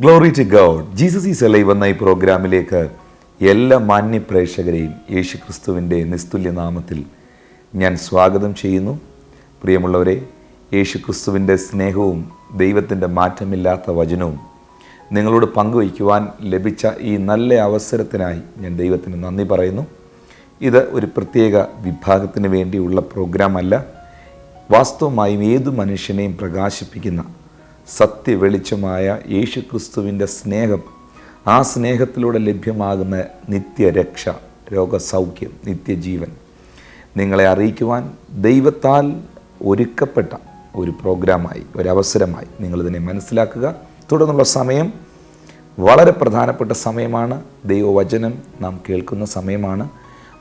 Glory to God Jesus is alive എന്ന ഈ പ്രോഗ്രാമിലേക്ക് എല്ലാ മാന്യ പ്രേക്ഷകരെയും യേശു ക്രിസ്തുവിന്റെ നിസ്തുല്യ നാമത്തിൽ ഞാൻ സ്വാഗതം ചെയ്യുന്നു. പ്രിയമുള്ളവരെ യേശു ക്രിസ്തുവിന്റെ സ്നേഹവും ദൈവത്തിന്റെ മാറ്റമില്ലാത്ത വചനവും നിങ്ങളോട് പങ്കുവയ്ക്കുവാൻ ലഭിച്ച ഈ നല്ല അവസരത്തിനായി ഞാൻ ദൈവത്തിന് നന്ദി പറയുന്നു. ഇത് ഒരു പ്രത്യേക വിഭാഗത്തിന് വേണ്ടിയുള്ള പ്രോഗ്രാമല്ല. വാസ്തവമായും ഏതു മനുഷ്യനെയും പ്രകാശിപ്പിക്കുന്ന സത്യവെളിച്ചമായ യേശു ക്രിസ്തുവിന്റെ സ്നേഹം ആ സ്നേഹത്തിലൂടെ ലഭ്യമാകുന്ന നിത്യരക്ഷ രോഗസൗഖ്യം നിത്യജീവൻ. നിങ്ങളെ അറിയിക്കുവാൻ ദൈവത്താൽ ഒരുക്കപ്പെട്ട ഒരു പ്രോഗ്രാമായി ഒരവസരമായി നിങ്ങളിതിനെ മനസ്സിലാക്കുക. തുടർന്നുള്ള സമയം വളരെ പ്രധാനപ്പെട്ട സമയമാണ്. ദൈവവചനം നാം കേൾക്കുന്ന സമയമാണ്.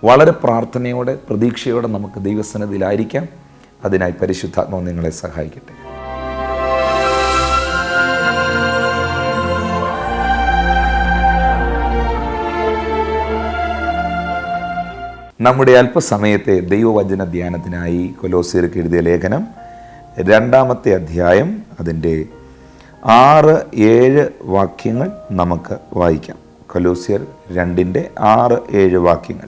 വളരെ പ്രാർത്ഥനയോടെ പ്രതീക്ഷയോടെ നമുക്ക് ദൈവസന്നിധിയിലായിരിക്കാം അതിനായി പരിശുദ്ധാത്മാവ് നിങ്ങളെ സഹായിക്കട്ടെ. നമ്മുടെ അല്പസമയത്തെ ദൈവവചന ധ്യാനത്തിനായി കൊലോസിയർക്ക് എഴുതിയ ലേഖനം രണ്ടാമത്തെ അധ്യായം അതിന്റെ ആറ് ഏഴ് വാക്യങ്ങൾ നമുക്ക് വായിക്കാം. കൊലോസിയർ രണ്ടിന്റെ ആറ് ഏഴ് വാക്യങ്ങൾ.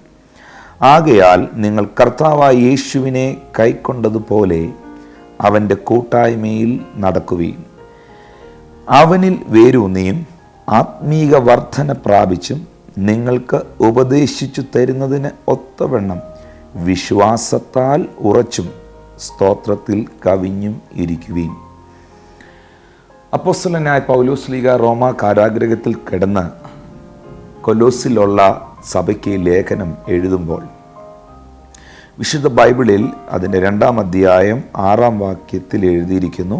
ആകയാൽ നിങ്ങൾ കർത്താവായ യേശുവിനെ കൈക്കൊണ്ടതുപോലെ അവന്റെ കൂട്ടായ്മയിൽ നടക്കുകയും അവനിൽ വേരൂന്നിയും ആത്മീക വർധന പ്രാപിച്ചും നിങ്ങൾക്ക് ഉപദേശിച്ചു തരുന്നതിന് ഒത്തവണ്ണം വിശ്വാസത്താൽ ഉറച്ചും സ്തോത്രത്തിൽ കവിഞ്ഞും ഇരിക്കുകയും അപ്പോസ്തലനായ പൗലോസ് ലീഗ റോമ കാരാഗ്രഹത്തിൽ കിടന്ന് കൊലോസിലുള്ള സഭയ്ക്ക് ലേഖനം എഴുതുമ്പോൾ വിശുദ്ധ ബൈബിളിൽ അതിന്റെ രണ്ടാം അധ്യായം ആറാം വാക്യത്തിൽ എഴുതിയിരിക്കുന്നു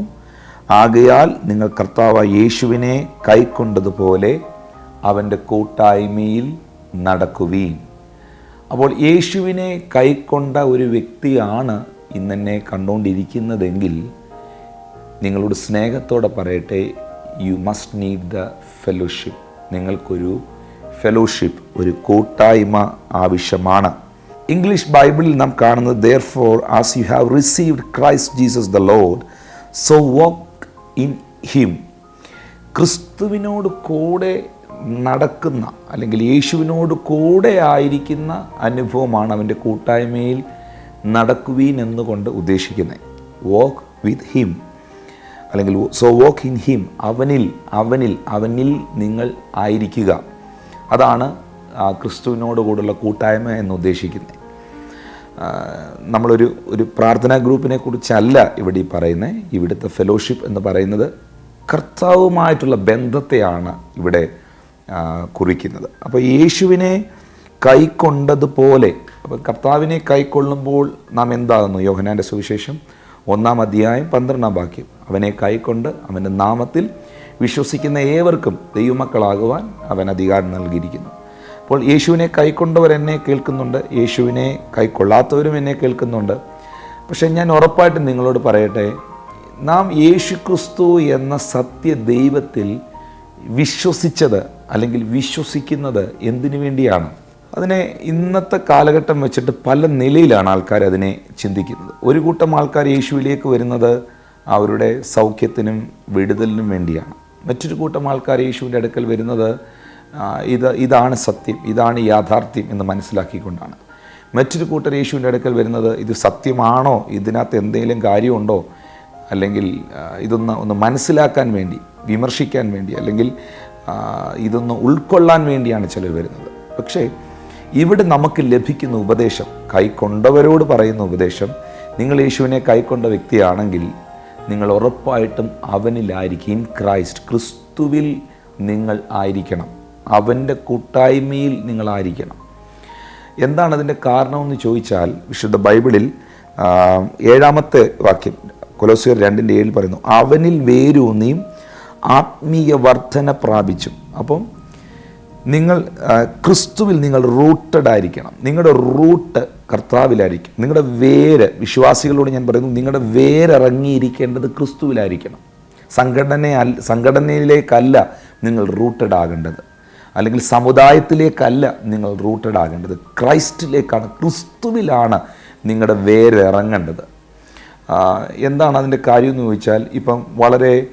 ആകയാൽ നിങ്ങൾ കർത്താവ് യേശുവിനെ കൈക്കൊണ്ടതുപോലെ അവന്റെ കൂട്ടായ്മയിൽ നടക്കുവീൻ. അപ്പോൾ യേശുവിനെ കൈക്കൊണ്ട ഒരു വ്യക്തിയാണ് ഇന്നെന്നെ കണ്ടുകൊണ്ടിരിക്കുന്നതെങ്കിൽ നിങ്ങളോട് സ്നേഹത്തോടെ പറയട്ടെ you must need the fellowship നിങ്ങൾക്കൊരു ഫെലോഷിപ്പ് ഒരു കൂട്ടായ്മ ആവശ്യമാണ്. ഇംഗ്ലീഷ് ബൈബിളിൽ നാം കാണുന്നത് therefore as you have received Christ Jesus the Lord so walk in him ക്രിസ്തുവിനോട് കൂടെ നടക്കുന്ന അല്ലെങ്കിൽ യേശുവിനോട് കൂടെ ആയിരിക്കുന്ന അനുഭവമാണ് അവന്റെ കൂട്ടായ്മയിൽ നടക്കുവീൻ എന്നുകൊണ്ട് ഉദ്ദേശിക്കുന്നത്. വോക്ക് വിത്ത് ഹിം അല്ലെങ്കിൽ സോ വോക്ക് ഇൻ ഹിം അവനിൽ അവനിൽ അവനിൽ നിങ്ങൾ ആയിരിക്കുക. അതാണ് ക്രിസ്തുവിനോട് കൂടുള്ള കൂട്ടായ്മ എന്ന് ഉദ്ദേശിക്കുന്നത്. നമ്മളൊരു ഒരു പ്രാർത്ഥനാ ഗ്രൂപ്പിനെ കുറിച്ചല്ല ഇവിടെ ഈ പറയുന്നത്. ഇവിടുത്തെ ഫെലോഷിപ്പ് എന്ന് പറയുന്നത് കർത്താവുമായിട്ടുള്ള ബന്ധത്തെയാണ് ഇവിടെ കുറിക്കുന്നത്. അപ്പോൾ യേശുവിനെ കൈക്കൊണ്ടതുപോലെ അപ്പോൾ കർത്താവിനെ കൈക്കൊള്ളുമ്പോൾ നാം എന്താകുന്നു? യോഹനാന്റെ സുവിശേഷം ഒന്നാം അധ്യായം പന്ത്രണ്ടാം വാക്യം. അവനെ കൈക്കൊണ്ട് അവന്റെ നാമത്തിൽ വിശ്വസിക്കുന്ന ഏവർക്കും ദൈവമക്കളാകുവാൻ അവൻ അധികാരം നൽകിയിരിക്കുന്നു. അപ്പോൾ യേശുവിനെ കൈക്കൊണ്ടവർ എന്നെ കേൾക്കുന്നുണ്ട് യേശുവിനെ കൈക്കൊള്ളാത്തവരും എന്നെ കേൾക്കുന്നുണ്ട്. പക്ഷേ ഞാൻ ഉറപ്പായിട്ടും നിങ്ങളോട് പറയട്ടെ നാം യേശുക്രിസ്തു എന്ന സത്യ ദൈവത്തിൽ വിശ്വസിച്ചത് അല്ലെങ്കിൽ വിശ്വസിക്കുന്നത് എന്തിനു വേണ്ടിയാണ്? അതിനെ ഇന്നത്തെ കാലഘട്ടം വെച്ചിട്ട് പല നിലയിലാണ് ആൾക്കാർ അതിനെ ചിന്തിക്കുന്നത്. ഒരു കൂട്ടം ആൾക്കാർ യേശുവിലേക്ക് വരുന്നത് അവരുടെ സൗഖ്യത്തിനും വിടുതലിനും വേണ്ടിയാണ്. മറ്റൊരു കൂട്ടം ആൾക്കാർ യേശുവിന്റെ അടുക്കൽ വരുന്നത് ഇത് ഇതാണ് സത്യം ഇതാണ് യാഥാർത്ഥ്യം എന്ന് മനസ്സിലാക്കിക്കൊണ്ടാണ്. മറ്റൊരു കൂട്ടർ യേശുവിന്റെ അടുക്കൽ വരുന്നത് ഇത് സത്യമാണോ? ഇതിനകത്ത് എന്തെങ്കിലും കാര്യമുണ്ടോ? അല്ലെങ്കിൽ ഇതൊന്ന് ഒന്ന് മനസ്സിലാക്കാൻ വേണ്ടി വിമർശിക്കാൻ വേണ്ടി അല്ലെങ്കിൽ ഇതൊന്ന് ഉൾക്കൊള്ളാൻ വേണ്ടിയാണ് ചിലർ വരുന്നത്. പക്ഷേ ഇവിടെ നമുക്ക് ലഭിക്കുന്ന ഉപദേശം കൈക്കൊണ്ടവരോട് പറയുന്ന ഉപദേശം നിങ്ങൾ യേശുവിനെ കൈക്കൊണ്ട വ്യക്തിയാണെങ്കിൽ നിങ്ങൾ ഉറപ്പായിട്ടും അവനിലായിരിക്കും. ഇൻ ക്രൈസ്റ്റ് ക്രിസ്തുവിൽ നിങ്ങൾ ആയിരിക്കണം. അവന്റെ കൂട്ടായ്മയിൽ നിങ്ങളായിരിക്കണം എന്താണ് അതിന്റെ കാരണമെന്ന് ചോദിച്ചാൽ വിശുദ്ധ ബൈബിളിൽ ഏഴാമത്തെ വാക്യം കൊലോസിയർ രണ്ടിന്റെ ഏഴിൽ പറയുന്നു അവനിൽ വേരൂന്നിയും ആത്മീയ വർധന പ്രാപിച്ചു. അപ്പം നിങ്ങൾ ക്രിസ്തുവിൽ നിങ്ങൾ റൂട്ടഡ് ആയിരിക്കണം. നിങ്ങളുടെ റൂട്ട് കർത്താവിലായിരിക്കും. നിങ്ങളുടെ വേര് വിശ്വാസികളോട് ഞാൻ പറയുന്നു നിങ്ങളുടെ വേരിറങ്ങിയിരിക്കേണ്ടത് ക്രിസ്തുവിലായിരിക്കണം. സംഘടന സംഘടനയിലേക്കല്ല നിങ്ങൾ റൂട്ടഡ് ആകേണ്ടത്. അല്ലെങ്കിൽ സമുദായത്തിലേക്കല്ല നിങ്ങൾ റൂട്ടഡ് ആകേണ്ടത്. ക്രൈസ്റ്റിലേക്കാണ് ക്രിസ്തുവിലാണ് നിങ്ങളുടെ വേരിറങ്ങേണ്ടത്. എന്താണ് അതിന്റെ കാര്യം എന്ന് ചോദിച്ചാൽ ഇപ്പം വളരെ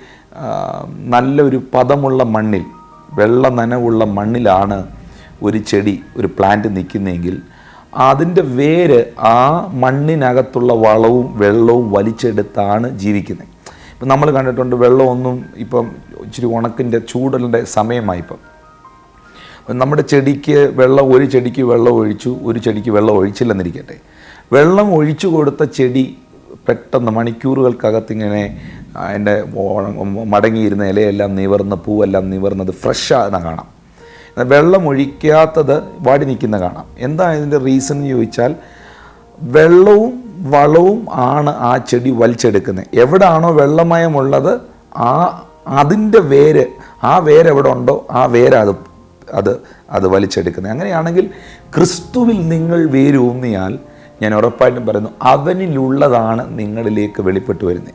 നല്ലൊരു പദമുള്ള മണ്ണിൽ വെള്ള നനവുള്ള മണ്ണിലാണ് ഒരു ചെടി ഒരു പ്ലാന്റ് നിൽക്കുന്നതെങ്കിൽ അതിന്റെ വേര് ആ മണ്ണിനകത്തുള്ള വളവും വെള്ളവും വലിച്ചെടുത്താണ് ജീവിക്കുന്നത്. ഇപ്പം നമ്മൾ കണ്ടിട്ടുണ്ട് വെള്ളമൊന്നും ഇപ്പം ഇച്ചിരി ഉണക്കിന്റെ ചൂടലിന്റെ സമയമായി ഇപ്പം. നമ്മുടെ ചെടിക്ക് വെള്ളം ഒരു ചെടിക്ക് വെള്ളം ഒഴിച്ചു ഒരു ചെടിക്ക് വെള്ളം ഒഴിച്ചില്ലെന്നിരിക്കട്ടെ. വെള്ളം ഒഴിച്ചു കൊടുത്ത ചെടി പെട്ടെന്ന് മണിക്കൂറുകൾക്കകത്ത് ഇങ്ങനെ അതിന്റെ മടങ്ങിയിരുന്ന ഇലയെല്ലാം നിവർന്ന് പൂവെല്ലാം നിവർന്നത് ഫ്രഷാണ് കാണാം. വെള്ളം ഒഴിക്കാത്തത് വാടി നിൽക്കുന്ന കാണാം. എന്താ ഇതിന്റെ റീസൺ എന്ന് ചോദിച്ചാൽ വെള്ളവും വളവും ആണ് ആ ചെടി വലിച്ചെടുക്കുന്നത്. എവിടാണോ വെള്ളമയമുള്ളത് ആ അതിന്റെ വേര് ആ വേര് എവിടെ ഉണ്ടോ ആ വേര് അത് അത് അത് വലിച്ചെടുക്കുന്നത്. അങ്ങനെയാണെങ്കിൽ ക്രിസ്തുവിൽ നിങ്ങൾ വേരൂന്നിയാൽ ഞാൻ ഉറപ്പായിട്ടും പറയുന്നു അവനിലുള്ളതാണ് നിങ്ങളിലേക്ക് വെളിപ്പെട്ട് വരുന്നത്.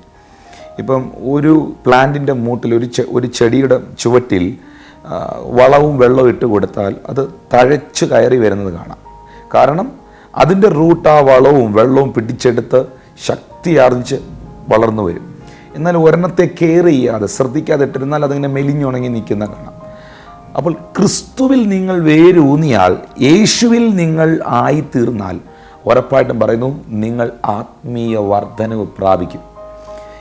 ഇപ്പം ഒരു പ്ലാന്റിന്റെ മൂട്ടിൽ ഒരു ഒരു ചെടിയുടെ ചുവട്ടിൽ വളവും വെള്ളവും ഇട്ട് കൊടുത്താൽ അത് തഴച്ച് കയറി വരുന്നത് കാണാം. കാരണം അതിന്റെ റൂട്ട് ആ വളവും വെള്ളവും പിടിച്ചെടുത്ത് ശക്തി ആർജിച്ച് വളർന്നു വരും. എന്നാൽ ഒരെണ്ണത്തെ കെയർ ചെയ്യാതെ ശ്രദ്ധിക്കാതെ ഇട്ടിരുന്നാൽ അതിങ്ങനെ മെലിഞ്ഞുണങ്ങി നിൽക്കുന്ന കാണാം. അപ്പോൾ ക്രിസ്തുവിൽ നിങ്ങൾ വേരൂന്നിയാൽ യേശുവിൽ നിങ്ങൾ ആയിത്തീർന്നാൽ ഉറപ്പായിട്ടും പറയുന്നു നിങ്ങൾ ആത്മീയ വർധനവ് പ്രാപിക്കും.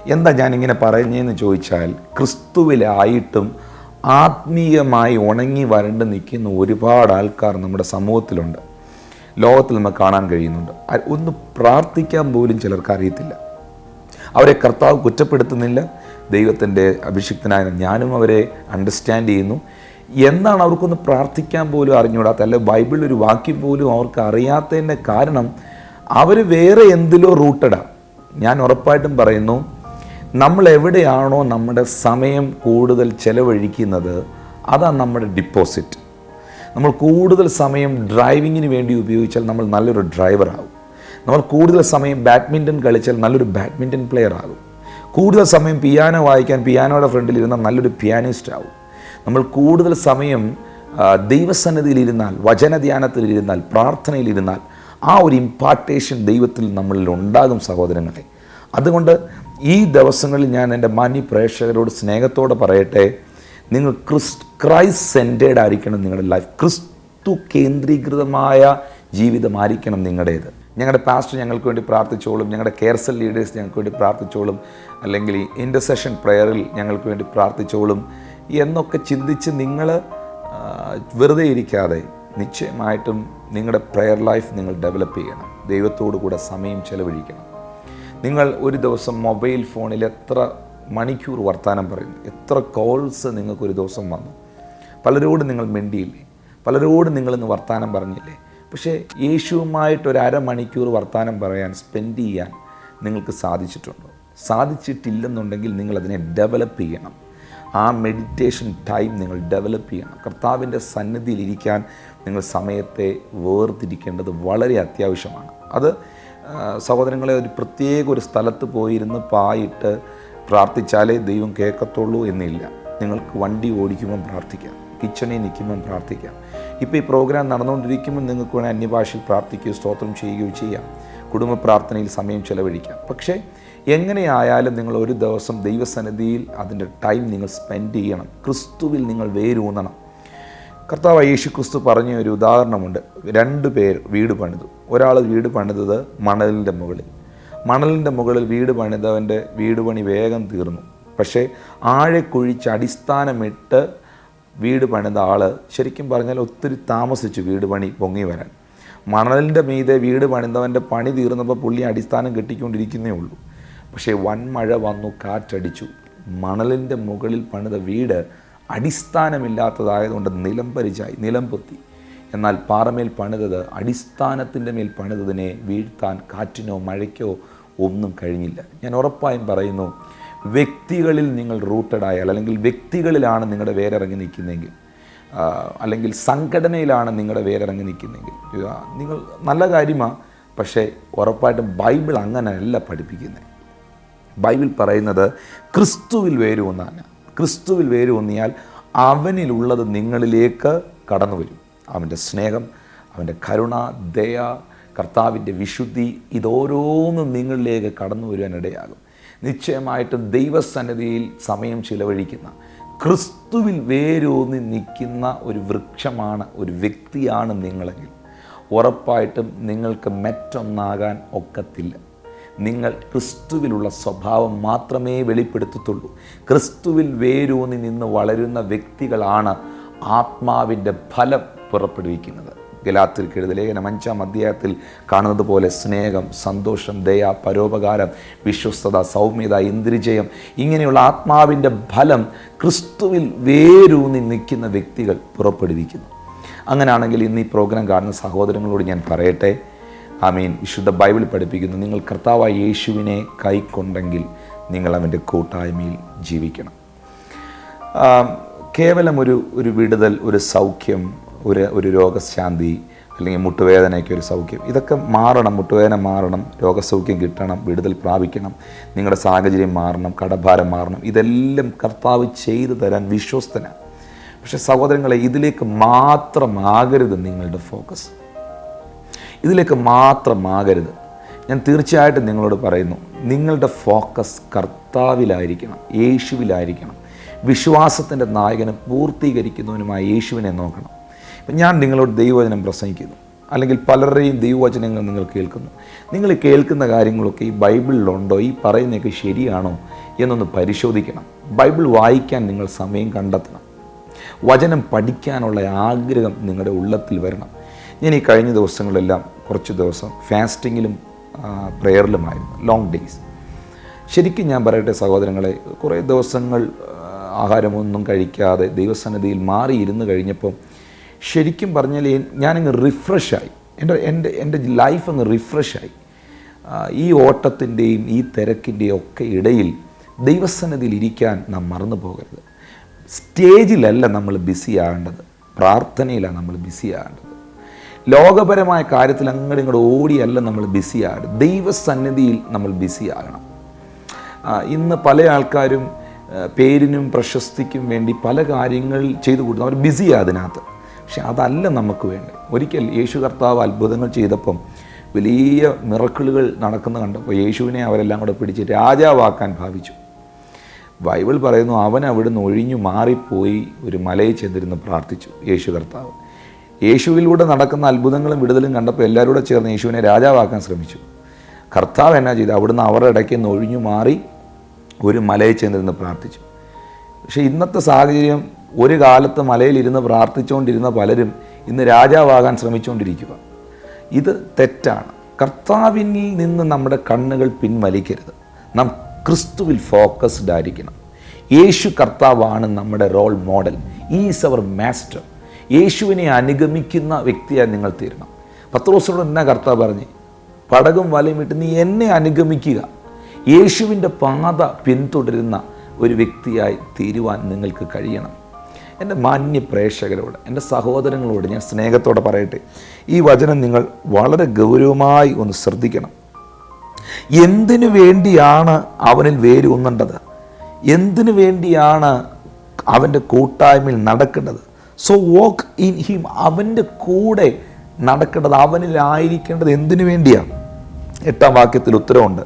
എന്താ ഞാനിങ്ങനെ പറയുന്നതെന്ന് ചോദിച്ചാൽ ക്രിസ്തുവിലായിട്ടും ആത്മീയമായി ഉണങ്ങി വരണ്ട് നിൽക്കുന്ന ഒരുപാട് ആൾക്കാർ നമ്മുടെ സമൂഹത്തിലുണ്ട്. ലോകത്തിൽ നമുക്ക് കാണാൻ കഴിയുന്നുണ്ട്. ഒന്ന് പ്രാർത്ഥിക്കാൻ പോലും ചിലർക്ക് അറിയത്തില്ല. അവരെ കർത്താവ് കുറ്റപ്പെടുത്തുന്നില്ല. ദൈവത്തിന്റെ അഭിഷിക്തനായ ഞാനും അവരെ അണ്ടർസ്റ്റാൻഡ് ചെയ്യുന്നു. എന്താണ് അവർക്കൊന്ന് പ്രാർത്ഥിക്കാൻ പോലും അറിഞ്ഞുകൂടാത്ത അല്ലെ ബൈബിളിൽ ഒരു വാക്യം പോലും അവർക്ക് അറിയാത്തതിന്റെ കാരണം അവർ വേറെ എന്തിലോ റൂട്ടഡാണ് ഞാൻ ഉറപ്പായിട്ടും പറയുന്നു നമ്മൾ എവിടെയാണോ നമ്മുടെ സമയം കൂടുതൽ ചെലവഴിക്കുന്നത് അതാണ് നമ്മുടെ ഡിപ്പോസിറ്റ് നമ്മൾ കൂടുതൽ സമയം ഡ്രൈവിങ്ങിന് വേണ്ടി ഉപയോഗിച്ചാൽ നമ്മൾ നല്ലൊരു ഡ്രൈവർ ആകും നമ്മൾ കൂടുതൽ സമയം ബാഡ്മിന്റൺ കളിച്ചാൽ നല്ലൊരു ബാഡ്മിന്റൺ പ്ലെയർ ആകും. കൂടുതൽ സമയം പിയാനോ വായിക്കാൻ പിയാനോയുടെ ഫ്രണ്ടിൽ നല്ലൊരു പിയാനിസ്റ്റ് ആവും. നമ്മൾ കൂടുതൽ സമയം ദൈവസന്നിധിയിലിരുന്നാൽ വചനധ്യാനത്തിലിരുന്നാൽ പ്രാർത്ഥനയിലിരുന്നാൽ ആ ഒരു ഇമ്പാർട്ടേഷൻ ദൈവത്തിൽ നമ്മളിൽ ഉണ്ടാകും സഹോദരങ്ങളെ. അതുകൊണ്ട് ഈ ദിവസങ്ങളിൽ ഞാൻ എന്റെ മാന്യ പ്രേക്ഷകരോട് സ്നേഹത്തോടെ പറയട്ടെ നിങ്ങൾ ക്രിസ്റ്റ് ക്രൈസ്റ്റ് സെന്റേഡ് ആയിരിക്കണം നിങ്ങളുടെ ലൈഫ്. ക്രിസ്തു കേന്ദ്രീകൃതമായ ജീവിതമായിരിക്കണം നിങ്ങളുടേത്. ഞങ്ങളുടെ പാസ്റ്റർ ഞങ്ങൾക്ക് വേണ്ടി പ്രാർത്ഥിച്ചോളും ഞങ്ങളുടെ കെയർ സെൽ ലീഡേഴ്സ് ഞങ്ങൾക്ക് വേണ്ടി പ്രാർത്ഥിച്ചോളും അല്ലെങ്കിൽ ഇന്റർസെഷൻ പ്രെയറിൽ ഞങ്ങൾക്ക് വേണ്ടി പ്രാർത്ഥിച്ചോളും. എന്നൊക്കെ ചിന്തിച്ച് നിങ്ങൾ വെറുതെ ഇരിക്കാതെ നിശ്ചയമായിട്ടും നിങ്ങളുടെ പ്രെയർ ലൈഫ് നിങ്ങൾ ഡെവലപ്പ് ചെയ്യണം. ദൈവത്തോടു കൂടെ സമയം ചെലവഴിക്കണം. നിങ്ങൾ ഒരു ദിവസം മൊബൈൽ ഫോണിൽ എത്ര മണിക്കൂർ വർത്തമാനം പറയുന്നു? എത്ര കോൾസ് നിങ്ങൾക്കൊരു ദിവസം വന്നു? പലരോടും നിങ്ങൾ മിണ്ടിയില്ലേ? പലരോടും നിങ്ങളിന്ന് വർത്തമാനം പറഞ്ഞില്ലേ? പക്ഷേ യേശുവുമായിട്ട് ഒരു അരമണിക്കൂർ വർത്തമാനം പറയാൻ സ്പെൻഡ് ചെയ്യാൻ നിങ്ങൾക്ക് സാധിച്ചിട്ടുണ്ടോ? സാധിച്ചിട്ടില്ലെന്നുണ്ടെങ്കിൽ നിങ്ങളതിനെ ഡെവലപ്പ് ചെയ്യണം. ആ മെഡിറ്റേഷൻ ടൈം നിങ്ങൾ ഡെവലപ്പ് ചെയ്യണം. കർത്താവിന്റെ സന്നിധിയിൽ ഇരിക്കാൻ നിങ്ങൾ സമയത്തെ വേർതിരിക്കേണ്ടത് വളരെ അത്യാവശ്യമാണ്. അത് സഹോദരങ്ങളെ ഒരു പ്രത്യേക ഒരു സ്ഥലത്ത് പോയിരുന്ന് പായിട്ട് പ്രാർത്ഥിച്ചാലേ ദൈവം കേൾക്കത്തുള്ളൂ എന്നില്ല. നിങ്ങൾക്ക് വണ്ടി ഓടിക്കുമ്പം പ്രാർത്ഥിക്കാം കിച്ചണിൽ നിൽക്കുമ്പം പ്രാർത്ഥിക്കാം. ഇപ്പോൾ ഈ പ്രോഗ്രാം നടന്നുകൊണ്ടിരിക്കുമ്പോൾ നിങ്ങൾക്ക് വേണേൽ അന്യഭാഷയിൽ പ്രാർത്ഥിക്കുകയോ സ്തോത്രം ചെയ്യുകയോ ചെയ്യാം. കുടുംബ പ്രാർത്ഥനയിൽ സമയം ചെലവഴിക്കാം. പക്ഷേ എങ്ങനെയായാലും നിങ്ങൾ ഒരു ദിവസം ദൈവസന്നിധിയിൽ അതിന്റെ ടൈം നിങ്ങൾ സ്പെൻഡ് ചെയ്യണം. ക്രിസ്തുവിൽ നിങ്ങൾ വേരൂന്നണം. കർത്താവ് യേശു ക്രിസ്തു പറഞ്ഞ ഒരു ഉദാഹരണമുണ്ട്. രണ്ട് പേർ വീട് പണിതു. ഒരാൾ വീട് പണിതത് മണലിന്റെ മുകളിൽ. മണലിന്റെ മുകളിൽ വീട് പണിതവന്റെ വീട് പണി വേഗം തീർന്നു. പക്ഷേ ആഴെ കുഴിച്ച് അടിസ്ഥാനമിട്ട് വീട് പണിത ആൾ ശരിക്കും പറഞ്ഞാൽ ഒത്തിരി താമസിച്ചു വീട് പണി പൊങ്ങി വരാൻ. മണലിന്റെ മീതെ വീട് പണിതവന്റെ പണി തീർന്നപ്പോൾ പുള്ളി അടിസ്ഥാനം കെട്ടിക്കൊണ്ടിരിക്കുന്നേ ഉള്ളൂ. പക്ഷേ വൻമഴ വന്നു കാറ്റടിച്ചു. മണലിന്റെ മുകളിൽ പണിത വീട് അടിസ്ഥാനമില്ലാത്തതായതുകൊണ്ട് നിലംപരിച്ചായി നിലം പൊത്തി എന്നാൽ പാറമേൽ പണിതത് അടിസ്ഥാനത്തിന്റെ മേൽ പണിതതിനെ വീഴ്ത്താൻ കാറ്റിനോ മഴയ്ക്കോ ഒന്നും കഴിഞ്ഞില്ല. ഞാൻ ഉറപ്പായും പറയുന്നു വ്യക്തികളിൽ നിങ്ങൾ റൂട്ടഡ് ആയാൽ അല്ലെങ്കിൽ വ്യക്തികളിലാണ് നിങ്ങളുടെ വേരിറങ്ങി നിൽക്കുന്നതെങ്കിൽ അല്ലെങ്കിൽ സംഘടനയിലാണ് നിങ്ങളുടെ വേരിറങ്ങി നിൽക്കുന്നതെങ്കിൽ നിങ്ങൾ നല്ല കാര്യമാണ് പക്ഷേ ഉറപ്പായിട്ടും ബൈബിൾ അങ്ങനെയല്ല പഠിപ്പിക്കുന്നത്. ബൈബിൾ പറയുന്നത് ക്രിസ്തുവിൽ വേരൂന്നാണ് ക്രിസ്തുവിൽ വേരൂന്നിയാൽ അവനിലുള്ളത് നിങ്ങളിലേക്ക് കടന്നു വരും. അവന്റെ സ്നേഹം അവന്റെ കരുണ ദയ കർത്താവിന്റെ വിശുദ്ധി ഇതോരോന്നും നിങ്ങളിലേക്ക് കടന്നു വരുവാനിടയാകും നിശ്ചയമായിട്ടും ദൈവസന്നിധിയിൽ സമയം ചിലവഴിക്കുന്ന ക്രിസ്തുവിൽ വേരൂന്നി നിൽക്കുന്ന ഒരു വൃക്ഷമാണ് ഒരു വ്യക്തിയാണ് നിങ്ങളെങ്കിൽ. ഉറപ്പായിട്ടും നിങ്ങൾക്ക് മറ്റൊന്നാകാൻ ഒക്കത്തില്ല. നിങ്ങൾ ക്രിസ്തുവിലുള്ള സ്വഭാവം മാത്രമേ വെളിപ്പെടുത്തത്തുള്ളൂ. ക്രിസ്തുവിൽ വേരൂന്നി നിന്ന് വളരുന്ന വ്യക്തികളാണ് ആത്മാവിന്റെ ഫലം പുറപ്പെടുവിക്കുന്നത്. ഗലാത്തിർക്ക് എഴുത ലേഖനം അഞ്ചാം അധ്യായത്തിൽ കാണുന്നത് പോലെ സ്നേഹം സന്തോഷം ദയ പരോപകാരം വിശ്വസ്തത സൗമ്യത ഇന്ദ്രിജയം ഇങ്ങനെയുള്ള ആത്മാവിന്റെ ഫലം ക്രിസ്തുവിൽ വേരൂന്നി നിൽക്കുന്ന വ്യക്തികൾ പുറപ്പെടുവിക്കുന്നു. അങ്ങനെയാണെങ്കിൽ ഇന്ന് ഈ പ്രോഗ്രാം കാണുന്ന സഹോദരങ്ങളോട് ഞാൻ പറയട്ടെ ഐ മീൻ വിശുദ്ധ ബൈബിൾ പഠിപ്പിക്കുന്നു. നിങ്ങൾ കർത്താവായ യേശുവിനെ കൈക്കൊണ്ടെങ്കിൽ നിങ്ങൾ അവന്റെ കൂട്ടായ്മയിൽ ജീവിക്കണം. കേവലം ഒരു ഒരു വിടുതൽ ഒരു സൗഖ്യം ഒരു ഒരു രോഗശാന്തി അല്ലെങ്കിൽ മുട്ടുവേദനയ്ക്ക് ഒരു സൗഖ്യം. ഇതൊക്കെ മാറണം മുട്ടുവേദന മാറണം രോഗസൗഖ്യം കിട്ടണം വിടുതൽ പ്രാപിക്കണം നിങ്ങളുടെ സാഹചര്യം മാറണം കടഭാരം മാറണം. ഇതെല്ലാം കർത്താവ് ചെയ്തു തരാൻ വിശ്വസ്തനാണ്. പക്ഷേ സഹോദരങ്ങളെ ഇതിലേക്ക് മാത്രമാകരുത് നിങ്ങളുടെ ഫോക്കസ്. ഇതിലേക്ക് മാത്രമാകരുത്. ഞാൻ തീർച്ചയായിട്ടും നിങ്ങളോട് പറയുന്നു നിങ്ങളുടെ ഫോക്കസ് കർത്താവിലായിരിക്കണം യേശുവിലായിരിക്കണം. വിശ്വാസത്തിന്റെ നായകനെ പൂർത്തീകരിക്കുന്നവനുമായ യേശുവിനെ നോക്കണം. ഇപ്പം ഞാൻ നിങ്ങളോട് ദൈവവചനം പ്രസംഗിക്കുന്നു അല്ലെങ്കിൽ പലരുടെയും ദൈവവചനങ്ങൾ നിങ്ങൾ കേൾക്കുന്നു. നിങ്ങൾ കേൾക്കുന്ന കാര്യങ്ങളൊക്കെ ഈ ബൈബിളിലുണ്ടോ? ഈ പറയുന്നതൊക്കെ ശരിയാണോ? എന്നൊന്ന് പരിശോധിക്കണം. ബൈബിൾ വായിക്കാൻ നിങ്ങൾ സമയം കണ്ടെത്തണം. വചനം പഠിക്കാനുള്ള ആഗ്രഹം നിങ്ങളുടെ ഉള്ളത്തിൽ വരണം. ഞാൻ ഈ കഴിഞ്ഞ ദിവസങ്ങളിലെല്ലാം കുറച്ച് ദിവസം ഫാസ്റ്റിങ്ങിലും പ്രെയറിലുമായിരുന്നു. ലോങ് ഡേയ്സ് ശരിക്കും ഞാൻ പറയട്ടെ സഹോദരങ്ങളെ കുറേ ദിവസങ്ങൾ ആഹാരമൊന്നും കഴിക്കാതെ ദൈവസന്നിധിയിൽ മാറിയിരുന്ന് കഴിഞ്ഞപ്പം ശരിക്കും പറഞ്ഞാൽ ഞാനങ്ങ് റിഫ്രഷായി എന്റെ എന്റെ എന്റെ ലൈഫ് അങ്ങ് റിഫ്രഷായി ഈ ഓട്ടത്തിന്റെയും ഈ തിരക്കിന്റെയും ഒക്കെ ഇടയിൽ ദൈവസന്നിധിയിൽ ഇരിക്കാൻ നാം മറന്നു പോകരുത്. സ്റ്റേജിലല്ല നമ്മൾ ബിസി ആകേണ്ടത്. പ്രാർത്ഥനയിലാണ് നമ്മൾ ബിസി ആകേണ്ടത്. ലോകപരമായ കാര്യത്തിൽ അങ്ങോട്ട് ഇങ്ങോട്ട് ഓടിയല്ല നമ്മൾ ബിസി ആകേണ്ടത് ദൈവസന്നിധിയിൽ നമ്മൾ ബിസിയാകണം ഇന്ന് പല ആൾക്കാരും പേരിനും പ്രശസ്തിക്കും വേണ്ടി പല കാര്യങ്ങൾ ചെയ്തു കൊടുത്തു അവർ ബിസിയാണ് അതിനകത്ത്. പക്ഷെ അതല്ല നമുക്ക് വേണ്ടത്. ഒരിക്കൽ യേശു കർത്താവ് അത്ഭുതങ്ങൾ ചെയ്തപ്പം വലിയ മിറക്കിളുകൾ നടക്കുന്ന കണ്ടപ്പോൾ യേശുവിനെ അവരെല്ലാം കൂടെ പിടിച്ച് രാജാവാക്കാൻ ഭാവിച്ചു. ബൈബിൾ പറയുന്നു അവൻ അവിടുന്ന് ഒഴിഞ്ഞു മാറിപ്പോയി ഒരു മലയിൽ ചെന്നിരുന്ന് പ്രാർത്ഥിച്ചു യേശു കർത്താവ്. യേശുവിലൂടെ നടക്കുന്ന അത്ഭുതങ്ങളും വിടുതലും കണ്ടപ്പോൾ എല്ലാവരും കൂടെ ചേർന്ന് യേശുവിനെ രാജാവാക്കാൻ ശ്രമിച്ചു. കർത്താവ് എന്നാ ചെയ്തു അവിടുന്ന് അവരുടെ ഇടയ്ക്ക് നിന്ന് ഒഴിഞ്ഞു മാറി ഒരു മലയിൽ ചെന്നിരുന്ന് പ്രാർത്ഥിച്ചു. പക്ഷേ ഇന്നത്തെ സാഹചര്യം ഒരു കാലത്ത് മലയിലിരുന്ന് പ്രാർത്ഥിച്ചുകൊണ്ടിരുന്ന പലരും ഇന്ന് രാജാവാകാൻ ശ്രമിച്ചുകൊണ്ടിരിക്കുക. ഇത് തെറ്റാണ്. കർത്താവിനിൽ നിന്ന് നമ്മുടെ കണ്ണുകൾ പിൻവലിക്കരുത്. നാം ക്രിസ്തുവിൽ ഫോക്കസ്ഡ് ആയിരിക്കണം. യേശു കർത്താവാണ് നമ്മുടെ role model is our master യേശുവിനെ അനുഗമിക്കുന്ന വ്യക്തിയായി നിങ്ങൾ തീരണം. പത്രോസിനോട് എന്നാ കർത്താവ് പറഞ്ഞ്? പടകും വലയും ഇട്ട് നീ എന്നെ അനുഗമിക്കുക. യേശുവിന്റെ പാത പിന്തുടരുന്ന ഒരു വ്യക്തിയായി തീരുവാൻ നിങ്ങൾക്ക് കഴിയണം. എന്റെ മാന്യ പ്രേക്ഷകരോട് എന്റെ സഹോദരങ്ങളോട് ഞാൻ സ്നേഹത്തോടെ പറയട്ടെ. ഈ വചനം നിങ്ങൾ വളരെ ഗൗരവമായി ഒന്ന് ശ്രദ്ധിക്കണം. എന്തിനു വേണ്ടിയാണ് അവനിൽ വേരൂന്നേണ്ടത് എന്തിനു വേണ്ടിയാണ് അവന്റെ കൂട്ടായ്മയിൽ നടക്കേണ്ടത്? സോ വോക്ക് ഇൻ ഹിം അവന്റെ കൂടെ നടക്കേണ്ടത് അവനിലായിരിക്കേണ്ടത് എന്തിനു വേണ്ടിയാണ് എട്ടാം വാക്യത്തിൽ ഉത്തരവുണ്ട്.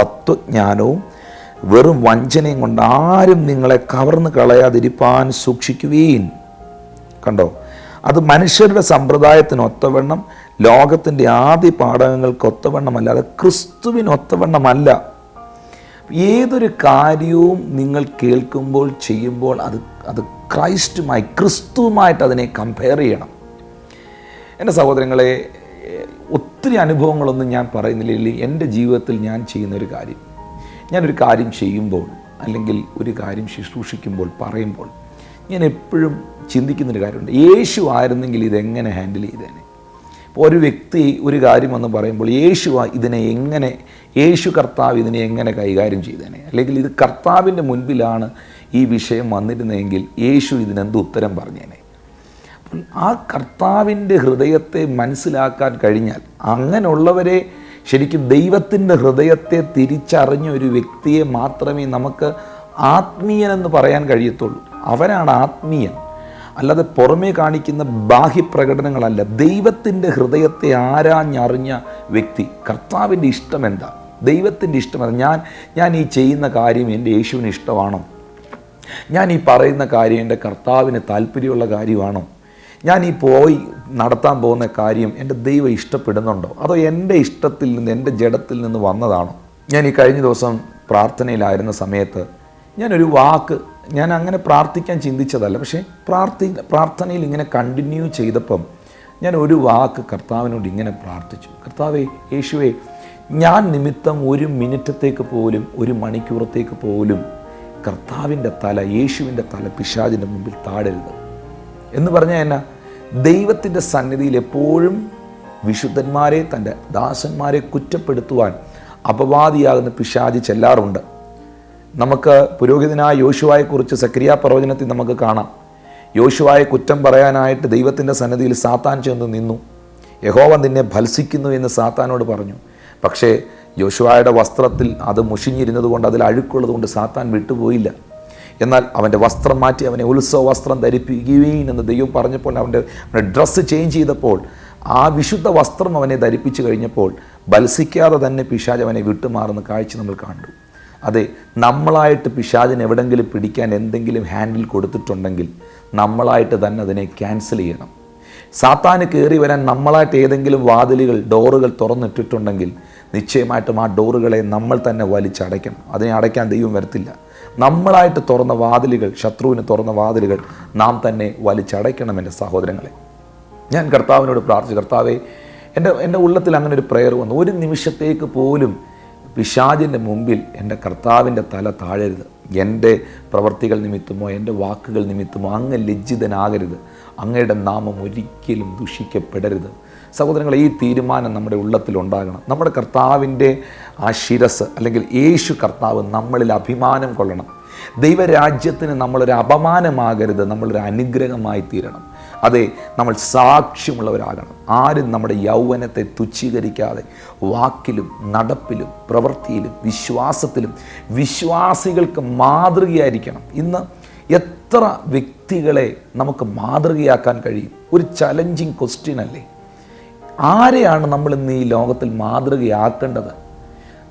തത്വജ്ഞാനവും വെറും വഞ്ചനയും കൊണ്ട് ആരും നിങ്ങളെ കവർന്ന് കളയാതിരിപ്പാൻ സൂക്ഷിക്കുവീൻ. കണ്ടോ? അത് മനുഷ്യരുടെ സമ്പ്രദായത്തിന് ഒത്തവണ്ണം ലോകത്തിന്റെ ആദ്യ പാഠകങ്ങൾക്ക് ഒത്തവണ്ണമല്ല അത് ക്രിസ്തുവിന് ഒത്തവണ്ണമല്ല. ഏതൊരു കാര്യവും നിങ്ങൾ കേൾക്കുമ്പോൾ ചെയ്യുമ്പോൾ അത് അത് ക്രൈസ്റ്റുമായി ക്രിസ്തുവുമായിട്ട് അതിനെ കമ്പയർ ചെയ്യണം. എന്റെ സഹോദരങ്ങളെ ഒത്തിരി അനുഭവങ്ങളൊന്നും ഞാൻ പറയുന്നില്ല. എന്റെ ജീവിതത്തിൽ ഞാൻ ചെയ്യുന്നൊരു കാര്യം. ഞാനൊരു കാര്യം ചെയ്യുമ്പോൾ അല്ലെങ്കിൽ ഒരു കാര്യം ശുശ്രൂഷിക്കുമ്പോൾ പറയുമ്പോൾ ഞാൻ എപ്പോഴും ചിന്തിക്കുന്നൊരു കാര്യമുണ്ട്. യേശു ആയിരുന്നെങ്കിൽ ഇതെങ്ങനെ ഹാൻഡിൽ ചെയ്തേനെ? ഒരു വ്യക്തി ഒരു കാര്യം എന്ന് പറയുമ്പോൾ യേശു ഇതിനെ എങ്ങനെ യേശു കർത്താവ് ഇതിനെ എങ്ങനെ കൈകാര്യം ചെയ്തേനെ? അല്ലെങ്കിൽ ഇത് കർത്താവിന്റെ മുൻപിലാണ് ഈ വിഷയം വന്നിരുന്നതെങ്കിൽ യേശു ഇതിനെന്ത് ഉത്തരം പറഞ്ഞേനെ? അപ്പോൾ ആ കർത്താവിന്റെ ഹൃദയത്തെ മനസ്സിലാക്കാൻ കഴിഞ്ഞാൽ അങ്ങനെയുള്ളവരെ ശരിക്കും ദൈവത്തിന്റെ ഹൃദയത്തെ തിരിച്ചറിഞ്ഞ ഒരു വ്യക്തിയെ മാത്രമേ നമുക്ക് ആത്മീയനെന്ന് പറയാൻ കഴിയത്തുള്ളൂ. അവനാണ് ആത്മീയൻ. അല്ലാതെ പുറമേ കാണിക്കുന്ന ബാഹ്യപ്രകടനങ്ങളല്ല ദൈവത്തിന്റെ ഹൃദയത്തെ ആരാഞ്ഞറിഞ്ഞ വ്യക്തി കർത്താവിന്റെ ഇഷ്ടം എന്താ? ദൈവത്തിന്റെ ഇഷ്ടം എന്താ? ഞാൻ ഞാൻ ഈ ചെയ്യുന്ന കാര്യം എന്റെ യേശുവിന് ഇഷ്ടമാണോ? ഞാൻ ഈ പറയുന്ന കാര്യം എന്റെ കർത്താവിന് താല്പര്യമുള്ള കാര്യമാണോ? ഞാൻ ഈ പോയി നടത്താൻ പോകുന്ന കാര്യം എന്റെ ദൈവം ഇഷ്ടപ്പെടുന്നുണ്ടോ? അതോ എന്റെ ഇഷ്ടത്തിൽ നിന്ന് എന്റെ ജഡത്തിൽ നിന്ന് വന്നതാണോ? ഞാൻ ഈ കഴിഞ്ഞ ദിവസം പ്രാർത്ഥനയിലായിരുന്ന സമയത്ത് ഞാനൊരു വാക്ക് ഞാൻ അങ്ങനെ പ്രാർത്ഥിക്കാൻ ചിന്തിച്ചതല്ല. പക്ഷേ പ്രാർത്ഥി പ്രാർത്ഥനയിൽ ഇങ്ങനെ കണ്ടിന്യൂ ചെയ്തപ്പം ഞാൻ ഒരു വാക്ക് കർത്താവിനോട് ഇങ്ങനെ പ്രാർത്ഥിച്ചു. കർത്താവേ യേശുവേ ഞാൻ നിമിത്തം ഒരു മിനിറ്റത്തേക്ക് പോലും ഒരു മണിക്കൂറത്തേക്ക് പോലും കർത്താവിന്റെ തല യേശുവിന്റെ തല പിശാചിന്റെ മുമ്പിൽ താഴരുത്. എന്ന് പറഞ്ഞാൽ എന്നാ? ദൈവത്തിന്റെ സന്നിധിയിൽ എപ്പോഴും വിശുദ്ധന്മാരെ തന്റെ ദാസന്മാരെ കുറ്റപ്പെടുത്തുവാൻ അപവാദിയാകുന്ന പിശാജി ചെല്ലാറുണ്ട്. നമുക്ക് പുരോഹിതനായ യോശുവായെക്കുറിച്ച് സക്രിയ പ്രവചനത്തിൽ നമുക്ക് കാണാം. യോശുവായെ കുറ്റം പറയാനായിട്ട് ദൈവത്തിന്റെ സന്നദ്ധിയിൽ സാത്താൻ ചെന്ന് നിന്നു. യഹോവ നിന്നെ ഭത്സിക്കുന്നു എന്ന് സാത്താനോട് പറഞ്ഞു. പക്ഷേ യോശുവായുടെ വസ്ത്രത്തിൽ അത് മുഷിഞ്ഞിരുന്നത് കൊണ്ട് അതിൽ അഴുക്കുള്ളത് കൊണ്ട് സാത്താൻ വിട്ടുപോയില്ല. എന്നാൽ അവന്റെ വസ്ത്രം മാറ്റി അവനെ ഉത്സവ വസ്ത്രം ധരിപ്പിക്കുകയും എന്ന് ദൈവം പറഞ്ഞപ്പോൾ അവന്റെ അവന്റെ ഡ്രസ്സ് ചേഞ്ച് ചെയ്തപ്പോൾ ആ വിശുദ്ധ വസ്ത്രം അവനെ ധരിപ്പിച്ചു കഴിഞ്ഞപ്പോൾ ബത്സിക്കാതെ തന്നെ പിശാജ് അവനെ വിട്ടുമാറുന്ന കാഴ്ച നമ്മൾ കണ്ടു. അതെ നമ്മളായിട്ട് പിശാചിന് എവിടെങ്കിലും പിടിക്കാൻ എന്തെങ്കിലും ഹാൻഡിൽ കൊടുത്തിട്ടുണ്ടെങ്കിൽ നമ്മളായിട്ട് തന്നെ അതിനെ ക്യാൻസൽ ചെയ്യണം. സാത്താന് കയറി വരാൻ നമ്മളായിട്ട് ഏതെങ്കിലും വാതിലുകൾ ഡോറുകൾ തുറന്നിട്ടിട്ടുണ്ടെങ്കിൽ നിശ്ചയമായിട്ടും ആ ഡോറുകളെ നമ്മൾ തന്നെ വലിച്ചടയ്ക്കണം. അതിനെ അടയ്ക്കാൻ ദൈവം വരത്തില്ല. നമ്മളായിട്ട് തുറന്ന വാതിലുകൾ ശത്രുവിന് തുറന്ന വാതിലുകൾ നാം തന്നെ വലിച്ചടയ്ക്കണം എന്റെ സഹോദരങ്ങളെ. ഞാൻ കർത്താവിനോട് പ്രാർത്ഥിച്ചു. കർത്താവെ എന്റെ എന്റെ ഉള്ളത്തിൽ അങ്ങനെ ഒരു പ്രെയർ വന്നു. ഒരു നിമിഷത്തേക്ക് പോലും പിശാചിന്റെ മുമ്പിൽ എന്റെ കർത്താവിന്റെ തല താഴരുത്. എന്റെ പ്രവർത്തികൾ നിമിത്തമോ എന്റെ വാക്കുകൾ നിമിത്തമോ അങ്ങ് ലജ്ജിതനാകരുത്. അങ്ങയുടെ നാമം ഒരിക്കലും ദുഷിക്കപ്പെടരുത്. സഹോദരങ്ങളെ ഈ തീരുമാനം നമ്മുടെ ഉള്ളത്തിലുണ്ടാകണം നമ്മുടെ കർത്താവിന്റെ ആ ശിരസ് അല്ലെങ്കിൽ യേശു കർത്താവ് നമ്മളിൽ അഭിമാനം കൊള്ളണം. ദൈവരാജ്യത്തിന് നമ്മളൊരു അപമാനമാകരുത് നമ്മളൊരു അനുഗ്രഹമായി തീരണം. അതെ നമ്മൾ സാക്ഷ്യമുള്ളവരാകണം. ആരും നമ്മുടെ യൗവനത്തെ തുച്ഛീകരിക്കാതെ വാക്കിലും നടപ്പിലും പ്രവൃത്തിയിലും വിശ്വാസത്തിലും വിശ്വാസികൾക്ക് മാതൃകയായിരിക്കണം. ഇന്ന് എത്ര വ്യക്തികളെ നമുക്ക് മാതൃകയാക്കാൻ കഴിയും? ഒരു ചലഞ്ചിങ് ക്വസ്റ്റ്യൻ അല്ലേ? ആരെയാണ് നമ്മൾ ഇന്ന് ഈ ലോകത്തിൽ മാതൃകയാക്കേണ്ടത്?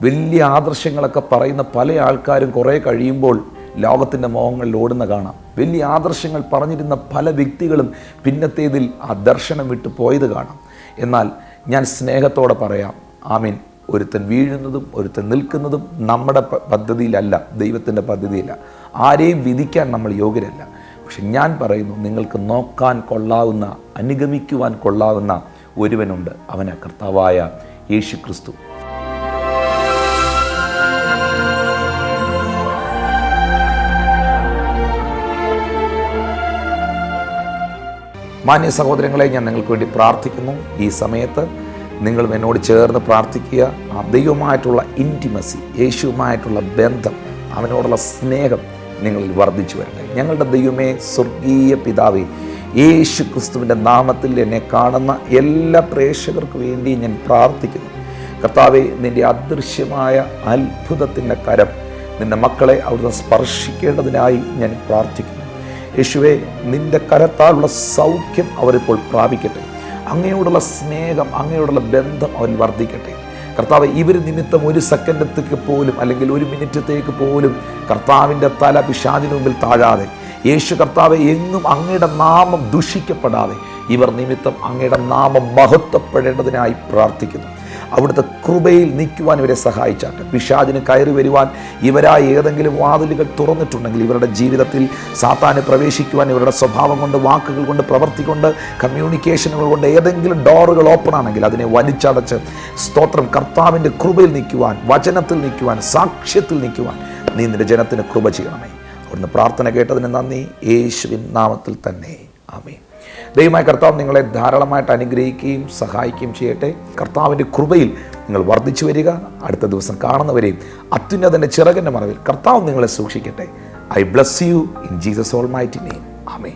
വലിയ ആദർശങ്ങളൊക്കെ പറയുന്ന പല ആൾക്കാരും കുറേ കഴിയുമ്പോൾ ലോകത്തിന്റെ മോഹങ്ങളിൽ ഓടുന്ന കാണാം. വലിയ ആദർശങ്ങൾ പറഞ്ഞിരുന്ന പല വ്യക്തികളും പിന്നത്തേതിൽ ആ ദർശനം വിട്ടു പോയത് കാണാം. എന്നാൽ ഞാൻ സ്നേഹത്തോടെ പറയാം ആമീൻ. ഒരുത്തൻ വീഴുന്നതും ഒരുത്തൻ നിൽക്കുന്നതും നമ്മുടെ പദ്ധതിയിലല്ല ദൈവത്തിന്റെ പദ്ധതിയില്ല. ആരെയും വിധിക്കാൻ നമ്മൾ യോഗ്യരല്ല. പക്ഷെ ഞാൻ പറയുന്നു നിങ്ങൾക്ക് നോക്കാൻ കൊള്ളാവുന്ന അനുഗമിക്കുവാൻ കൊള്ളാവുന്ന ഒരുവനുണ്ട്. അവനെ കർത്താവായ യേശു ക്രിസ്തു മാന്യ സഹോദരങ്ങളെ ഞാൻ നിങ്ങൾക്ക് വേണ്ടി പ്രാർത്ഥിക്കുന്നു. ഈ സമയത്ത് നിങ്ങൾ എന്നോട് ചേർന്ന് പ്രാർത്ഥിക്കുക. ആ ദൈവമായിട്ടുള്ള ഇന്റിമസി യേശുവുമായിട്ടുള്ള ബന്ധം അവനോടുള്ള സ്നേഹം നിങ്ങളിൽ വർദ്ധിച്ചു വരട്ടെ. ഞങ്ങളുടെ ദൈവമേ സ്വർഗീയ പിതാവേ യേശു ക്രിസ്തുവിന്റെ നാമത്തിൽ എന്നെ കാണുന്ന എല്ലാ പ്രേക്ഷകർക്ക് വേണ്ടി ഞാൻ പ്രാർത്ഥിക്കുന്നു. കർത്താവെ നിന്റെ അദൃശ്യമായ അത്ഭുതത്തിന്റെ കരം നിന്റെ മക്കളെ അവിടുന്ന് സ്പർശിക്കേണ്ടതിനായി ഞാൻ പ്രാർത്ഥിക്കുന്നു. യേശുവെ നിന്റെ കരത്താലുള്ള സൗഖ്യം അവരിപ്പോൾ പ്രാപിക്കട്ടെ. അങ്ങയോടുള്ള സ്നേഹം അങ്ങയോടുള്ള ബന്ധം അവൻ വർദ്ധിക്കട്ടെ. കർത്താവ് ഇവർ നിമിത്തം ഒരു സെക്കൻഡത്തേക്ക് പോലും അല്ലെങ്കിൽ ഒരു മിനിറ്റത്തേക്ക് പോലും കർത്താവിന്റെ തല പിശാചിന് മുമ്പിൽ താഴാതെ യേശു കർത്താവ് എങ്ങും അങ്ങയുടെ നാമം ദുഷിക്കപ്പെടാതെ ഇവർ നിമിത്തം അങ്ങയുടെ നാമം മഹത്വപ്പെടേണ്ടതിനായി പ്രാർത്ഥിക്കുന്നു. അവിടുത്തെ കൃപയിൽ നിൽക്കുവാൻ ഇവരെ സഹായിച്ചാട്ടെ. പിഷാദിന് കയറി വരുവാൻ ഇവരായി ഏതെങ്കിലും വാതിലുകൾ തുറന്നിട്ടുണ്ടെങ്കിൽ ഇവരുടെ ജീവിതത്തിൽ സാത്താന് പ്രവേശിക്കുവാൻ ഇവരുടെ സ്വഭാവം കൊണ്ട് വാക്കുകൾ കൊണ്ട് പ്രവർത്തി കൊണ്ട് കമ്മ്യൂണിക്കേഷനുകൾ കൊണ്ട് ഏതെങ്കിലും ഡോറുകൾ ഓപ്പൺ ആണെങ്കിൽ അതിനെ വലിച്ചടച്ച് സ്തോത്രം കർത്താവിന്റെ കൃപയിൽ നിൽക്കുവാൻ വചനത്തിൽ നിൽക്കുവാൻ സാക്ഷ്യത്തിൽ നിൽക്കുവാൻ നീ നിന്റെ ജനത്തിന് കൃപ ചെയ്യണമേ. അവിടുന്ന് പ്രാർത്ഥന കേട്ടതിന് നന്ദി. യേശുവിൻ നാമത്തിൽ തന്നെ. ആമേ ദൈവമായ കർത്താവ് നിങ്ങളെ ധാരാളമായിട്ട് അനുഗ്രഹിക്കുകയും സഹായിക്കുകയും ചെയ്യട്ടെ. കർത്താവിന്റെ കൃപയിൽ നിങ്ങൾ വർദ്ധിച്ചു വരിക. അടുത്ത ദിവസം കാണുന്നവരെയും അത്യുന്നതന്റെ ചിറകന്റെ മറവിൽ കർത്താവ് നിങ്ങളെ സൂക്ഷിക്കട്ടെ. I bless you in Jesus almighty name amen